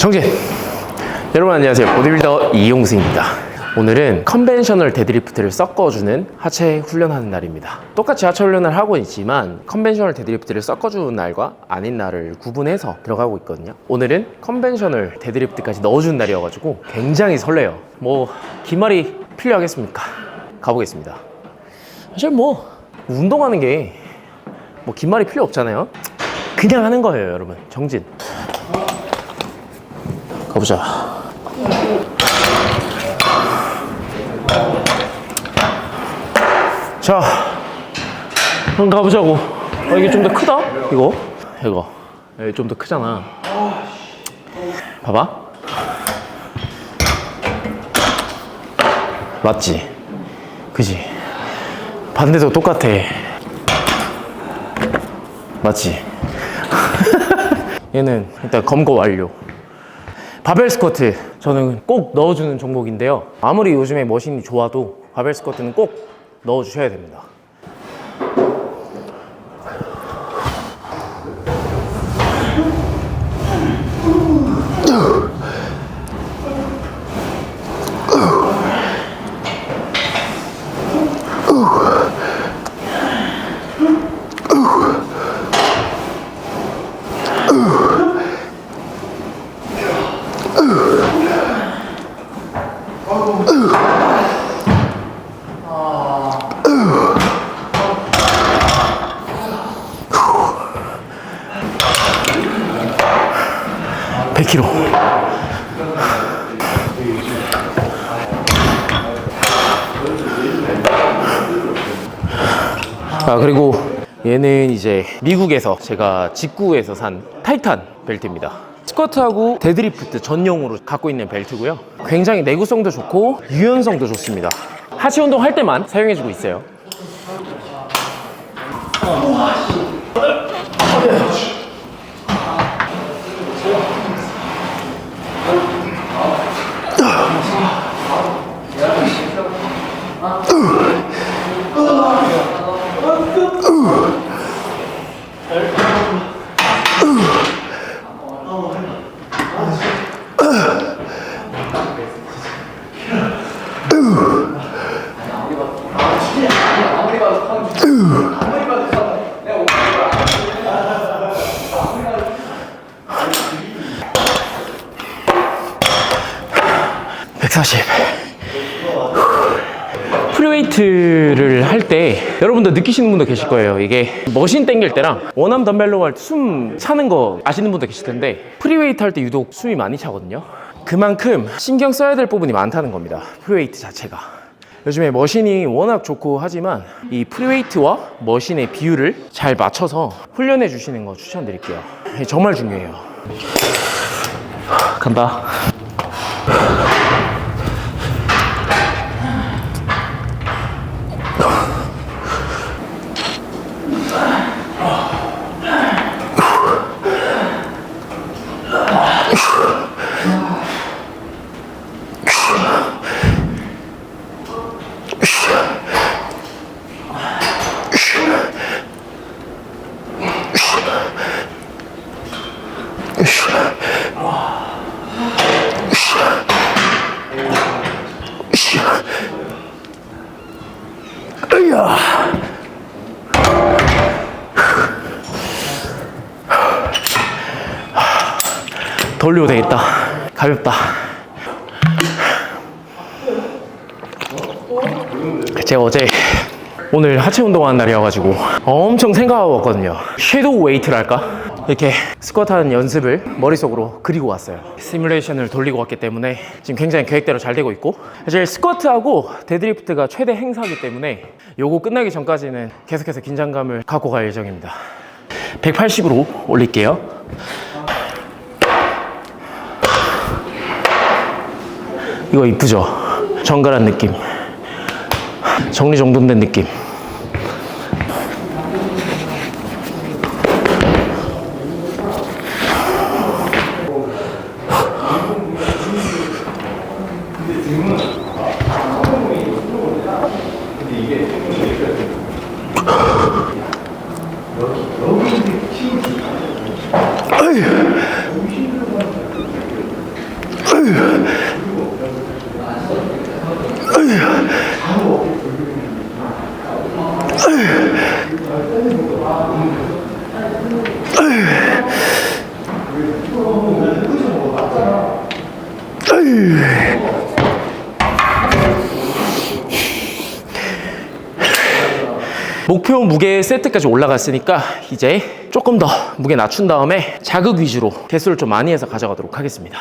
정진! 여러분 안녕하세요. 보디빌더 이용승입니다. 오늘은 컨벤셔널 데드리프트를 섞어주는 하체 훈련하는 날입니다. 똑같이 하체 훈련을 하고 있지만 컨벤셔널 데드리프트를 섞어주는 날과 아닌 날을 구분해서 들어가고 있거든요. 오늘은 컨벤셔널 데드리프트까지 넣어주는 날이어가지고 굉장히 설레요. 뭐 기말이 필요하겠습니까? 가보겠습니다. 사실 뭐 운동하는 게뭐 긴말이 필요 없잖아요. 그냥 하는 거예요, 여러분. 정진. 가보자. 자, 한번 가보자고. 어, 이게 좀 더 크다? 이거? 이거. 여기 좀 더 크잖아. 봐봐. 맞지? 그지? 반대도 똑같아. 맞지? 얘는 일단 검거 완료. 바벨 스쿼트 저는 꼭 넣어주는 종목인데요. 아무리 요즘에 머신이 좋아도 바벨 스쿼트는 꼭 넣어주셔야 됩니다. 백 k 로 아 그리고 얘는 이제 미국에서 제가 직구에서 산 타이탄 벨트입니다. 스쿼트하고 데드리프트 전용으로 갖고 있는 벨트고요. 굉장히 내구성도 좋고 유연성도 좋습니다. 하체 운동 할 때만 사용해주고 있어요. (140) 프리웨이트를 할 때 여러분들 느끼시는 분도 계실 거예요. 이게 머신 땡길 때랑 원암 덤벨로 할 때 숨 차는 거 아시는 분도 계실 텐데 프리웨이트 할 때 유독 숨이 많이 차거든요. 그만큼 신경 써야 될 부분이 많다는 겁니다. 프리웨이트 자체가. 요즘에 머신이 워낙 좋고 하지만 이 프리웨이트와 머신의 비율을 잘 맞춰서 훈련해 주시는 거 추천드릴게요. 이게 정말 중요해요. 간다. 으야. 더 올려도 되겠다. 가볍다. 제가 어제 오늘 하체 운동하는 날이어가지고 엄청 생각하고 왔거든요. 섀도우 웨이트랄까? 이렇게 스쿼트 하는 연습을 머릿속으로 그리고 왔어요. 시뮬레이션을 돌리고 왔기 때문에 지금 굉장히 계획대로 잘 되고 있고 사실 스쿼트하고 데드리프트가 최대 행사기 때문에 요거 끝나기 전까지는 계속해서 긴장감을 갖고 갈 예정입니다. 180으로 올릴게요. 이거 이쁘죠? 정갈한 느낌. 정리정돈된 느낌. 목표 무게 세트까지 올라갔으니까 이제 조금 더 무게 낮춘 다음에 자극 위주로 개수를 좀 많이 해서 가져가도록 하겠습니다.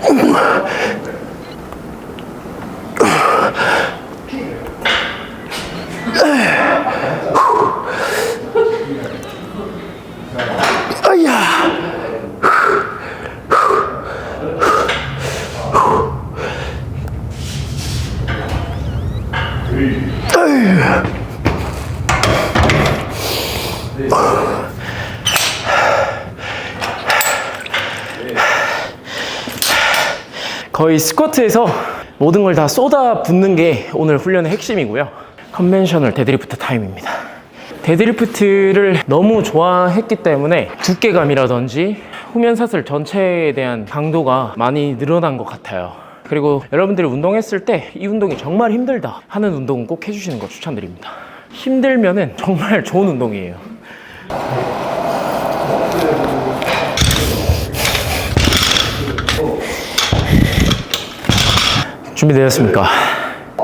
거의 스쿼트에서 모든 걸 다 쏟아 붓는 게 오늘 훈련의 핵심이고요. 컨벤셔널 데드리프트 타임입니다. 데드리프트를 너무 좋아했기 때문에 두께감이라든지 후면 사슬 전체에 대한 강도가 많이 늘어난 것 같아요. 그리고 여러분들이 운동했을 때 이 운동이 정말 힘들다 하는 운동은 꼭 해주시는 거 추천드립니다. 힘들면은 정말 좋은 운동이에요. 준비되었습니까?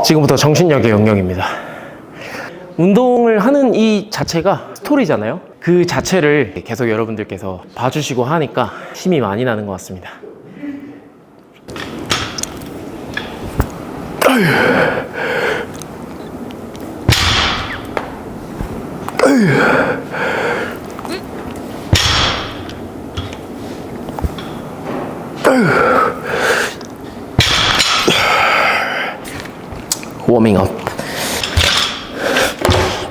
지금부터 정신력의 영역입니다. 운동을 하는 이 자체가 스토리잖아요. 그 자체를 계속 여러분들께서 봐주시고 하니까 힘이 많이 나는 것 같습니다. 워밍업.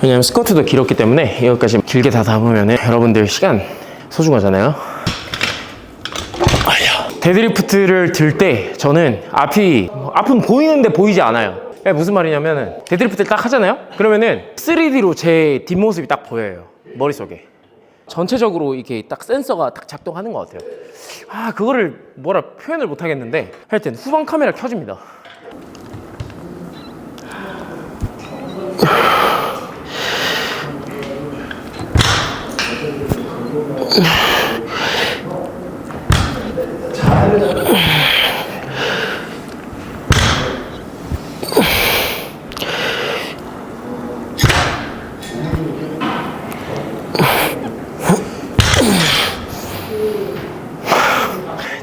왜냐면 스쿼트도 길었기 때문에 이것까지 길게 다 담으면 여러분들 시간 소중하잖아요. 아야. 데드리프트를 들 때 저는 앞이 앞은 보이는데 보이지 않아요. 그게 무슨 말이냐면은 데드리프트를 딱 하잖아요. 그러면은 3D로 제 뒷모습이 딱 보여요. 머릿속에. 전체적으로 이렇게 딱 센서가 딱 작동하는 것 같아요. 아 그거를 뭐라 표현을 못 하겠는데 하여튼 후방 카메라 켜집니다.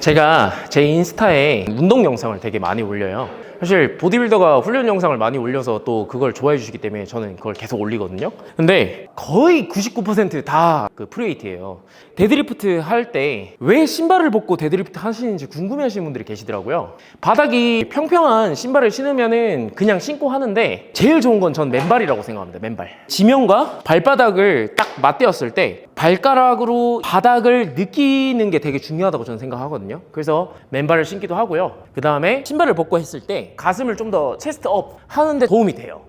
제가 제 인스타에 운동 영상을 되게 많이 올려요. 사실 보디빌더가 훈련 영상을 많이 올려서 또 그걸 좋아해 주시기 때문에 저는 그걸 계속 올리거든요. 근데 거의 99%다 그 프리웨이트예요. 데드리프트 할 때 왜 신발을 벗고 데드리프트 하시는지 궁금해 하시는 분들이 계시더라고요. 바닥이 평평한 신발을 신으면은 그냥 신고 하는데 제일 좋은 건 전 맨발이라고 생각합니다. 맨발. 지면과 발바닥을 딱 맞대었을 때 발가락으로 바닥을 느끼는 게 되게 중요하다고 저는 생각하거든요. 그래서 맨발을 신기도 하고요. 그 다음에 신발을 벗고 했을 때 가슴을 좀 더 체스트 업 하는데 도움이 돼요.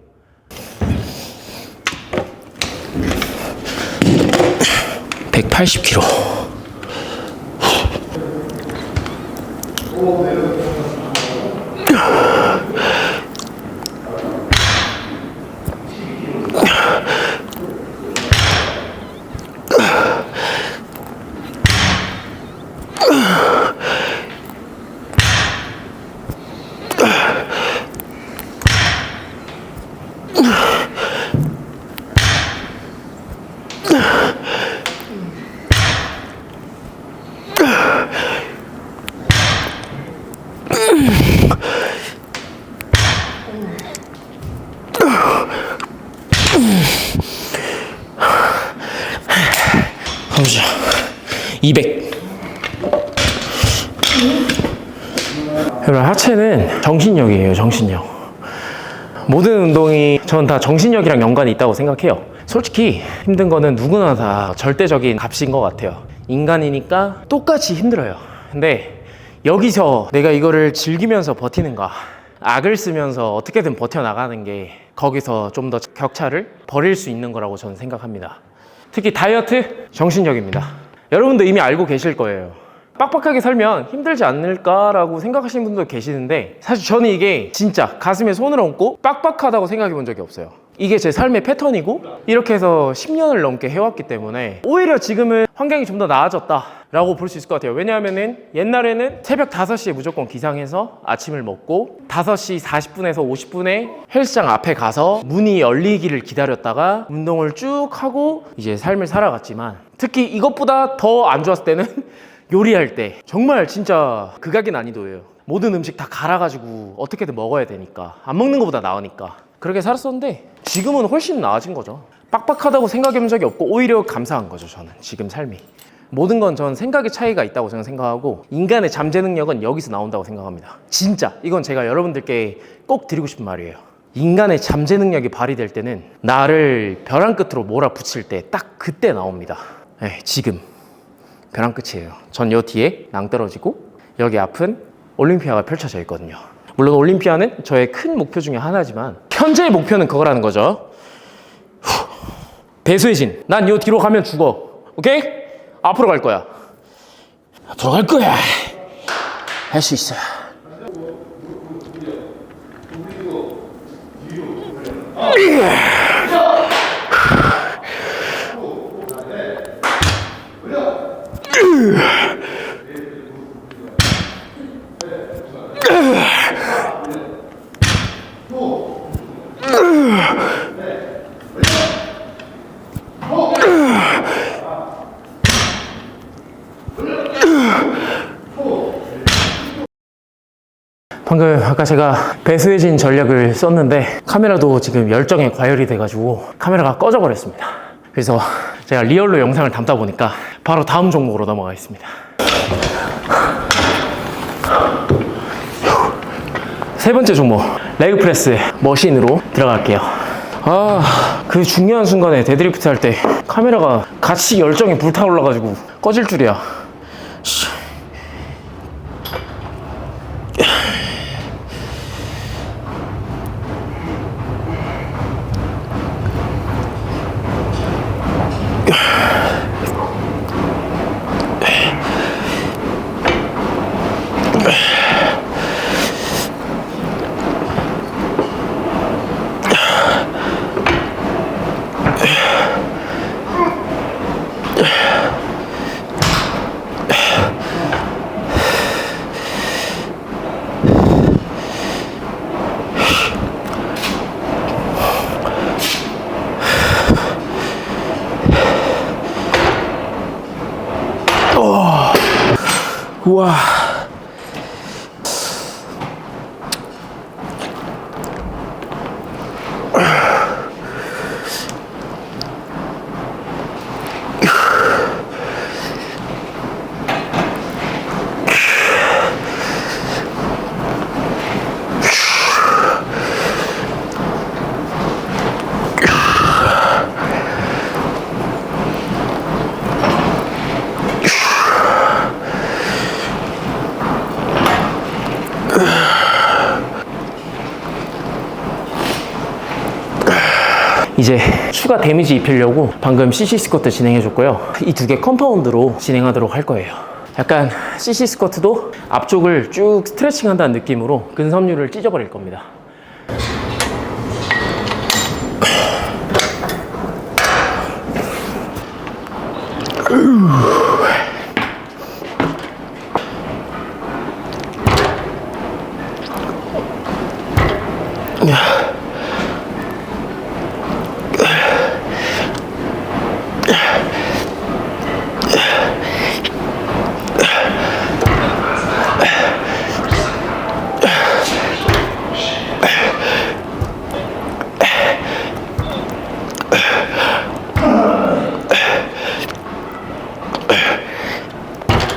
(180kg) 가보자. 200. 여러분 하체는 정신력이에요 정신력. 모든 운동이 저는 다 정신력이랑 연관이 있다고 생각해요. 솔직히 힘든 거는 누구나 다 절대적인 값인 것 같아요. 인간이니까 똑같이 힘들어요. 근데 여기서 내가 이거를 즐기면서 버티는가? 악을 쓰면서 어떻게든 버텨나가는 게 거기서 좀 더 격차를 벌일 수 있는 거라고 저는 생각합니다. 특히 다이어트? 정신력입니다. 여러분도 이미 알고 계실 거예요 빡빡하게 살면 힘들지 않을까라고 생각하시는 분도 계시는데 사실 저는 이게 진짜 가슴에 손을 얹고 빡빡하다고 생각해 본 적이 없어요. 이게 제 삶의 패턴이고 이렇게 해서 10년을 넘게 해왔기 때문에 오히려 지금은 환경이 좀 더 나아졌다라고 볼 수 있을 것 같아요. 왜냐하면은 옛날에는 새벽 5시에 무조건 기상해서 아침을 먹고 5시 40분에서 50분에 헬스장 앞에 가서 문이 열리기를 기다렸다가 운동을 쭉 하고 이제 삶을 살아갔지만 특히 이것보다 더 안 좋았을 때는 요리할 때 정말 진짜 극악의 난이도예요. 모든 음식 다 갈아가지고 어떻게든 먹어야 되니까 안 먹는 것보다 나으니까 그렇게 살았었는데 지금은 훨씬 나아진 거죠. 빡빡하다고 생각해 본 적이 없고 오히려 감사한 거죠. 저는 지금 삶이. 모든 건 전 생각의 차이가 있다고 저는 생각하고 인간의 잠재 능력은 여기서 나온다고 생각합니다. 진짜 이건 제가 여러분들께 꼭 드리고 싶은 말이에요. 인간의 잠재 능력이 발휘될 때는 나를 벼랑 끝으로 몰아붙일 때 딱 그때 나옵니다. 네, 지금. 벼랑 끝이에요. 전 요 뒤에 낭떠러지고 여기 앞은 올림피아가 펼쳐져 있거든요. 물론 올림피아는 저의 큰 목표 중에 하나지만 현재의 목표는 그거라는 거죠. 후. 배수의 진. 난 요 뒤로 가면 죽어. 오케이? 앞으로 갈 거야. 앞으로 갈 거야. 할 수 있어. 방금 아까 제가 배수해진 전략을 썼는데 카메라도 지금 열정에 과열이 돼가지고 카메라가 꺼져 버렸습니다. 그래서 제가 리얼로 영상을 담다 보니까 바로 다음 종목으로 넘어가겠습니다. 세 번째 종목 레그 프레스 머신으로 들어갈게요. 아, 그 중요한 순간에 데드리프트 할 때 카메라가 같이 열정이 불타올라가지고 꺼질 줄이야. 우 이제 추가 데미지 입히려고 방금 CC 스쿼트 진행해 줬고요. 이 두 개 컴파운드로 진행하도록 할 거예요. 약간 CC 스쿼트도 앞쪽을 쭉 스트레칭 한다는 느낌으로 근섬유를 찢어버릴 겁니다.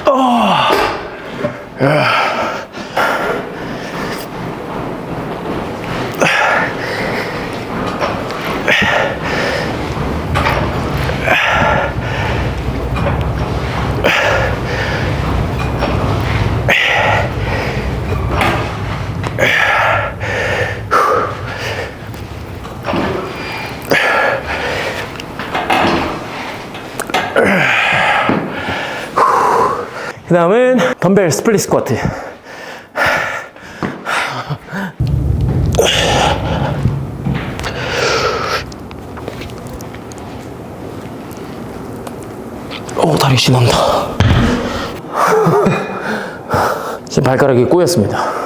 ああ。 다음은 덤벨 스플릿 스쿼트. 오, 다리 신난다. 지금 발가락이 꼬였습니다.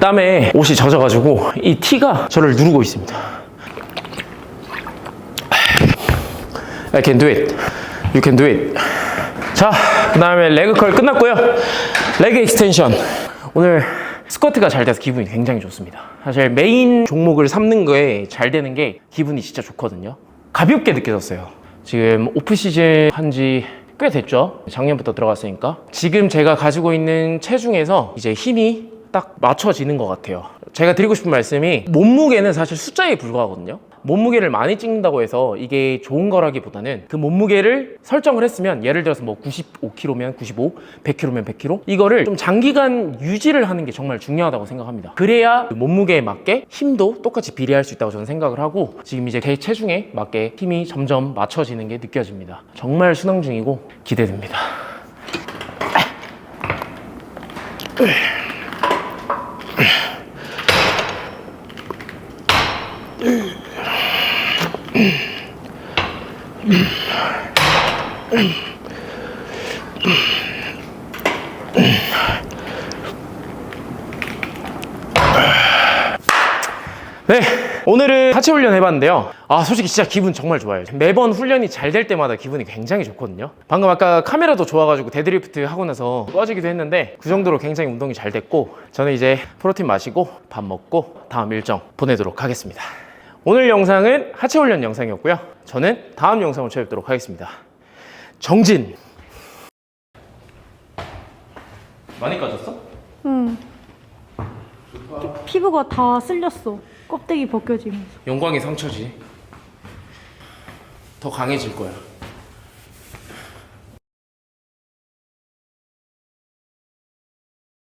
땀에 옷이 젖어가지고 이 티가 저를 누르고 있습니다. I can do it. You can do it. 자, 그 다음에 레그 컬 끝났고요. 레그 익스텐션. 오늘 스쿼트가 잘 돼서 기분이 굉장히 좋습니다. 사실 메인 종목을 삼는 거에 잘 되는 게 기분이 진짜 좋거든요. 가볍게 느껴졌어요. 지금 오프 시즌 한지 꽤 됐죠. 작년부터 들어갔으니까. 지금 제가 가지고 있는 체중에서 이제 힘이 딱 맞춰지는 것 같아요. 제가 드리고 싶은 말씀이 몸무게는 사실 숫자에 불과하거든요. 몸무게를 많이 찍는다고 해서 이게 좋은 거라기보다는 그 몸무게를 설정을 했으면 예를 들어서 뭐 95kg면 95, 100kg면 100kg 이거를 좀 장기간 유지를 하는 게 정말 중요하다고 생각합니다. 그래야 그 몸무게에 맞게 힘도 똑같이 비례할 수 있다고 저는 생각을 하고 지금 이제 제 체중에 맞게 힘이 점점 맞춰지는 게 느껴집니다. 정말 순항 중이고 기대됩니다. 네, 오늘은 하체 훈련 해봤는데요. 아, 솔직히 진짜 기분 정말 좋아요. 매번 훈련이 잘 될 때마다 기분이 굉장히 좋거든요. 방금 아까 카메라도 좋아가지고 데드리프트 하고 나서 꺼지기도 했는데 그 정도로 굉장히 운동이 잘 됐고 저는 이제 프로틴 마시고 밥 먹고 다음 일정 보내도록 하겠습니다. 오늘 영상은 하체 훈련 영상이었고요. 저는 다음 영상을 찾아뵙도록 하겠습니다. 정진. 많이 까졌어? 응. 피부가 다 쓸렸어. 껍데기 벗겨지면서. 영광의 상처지. 더 강해질 거야.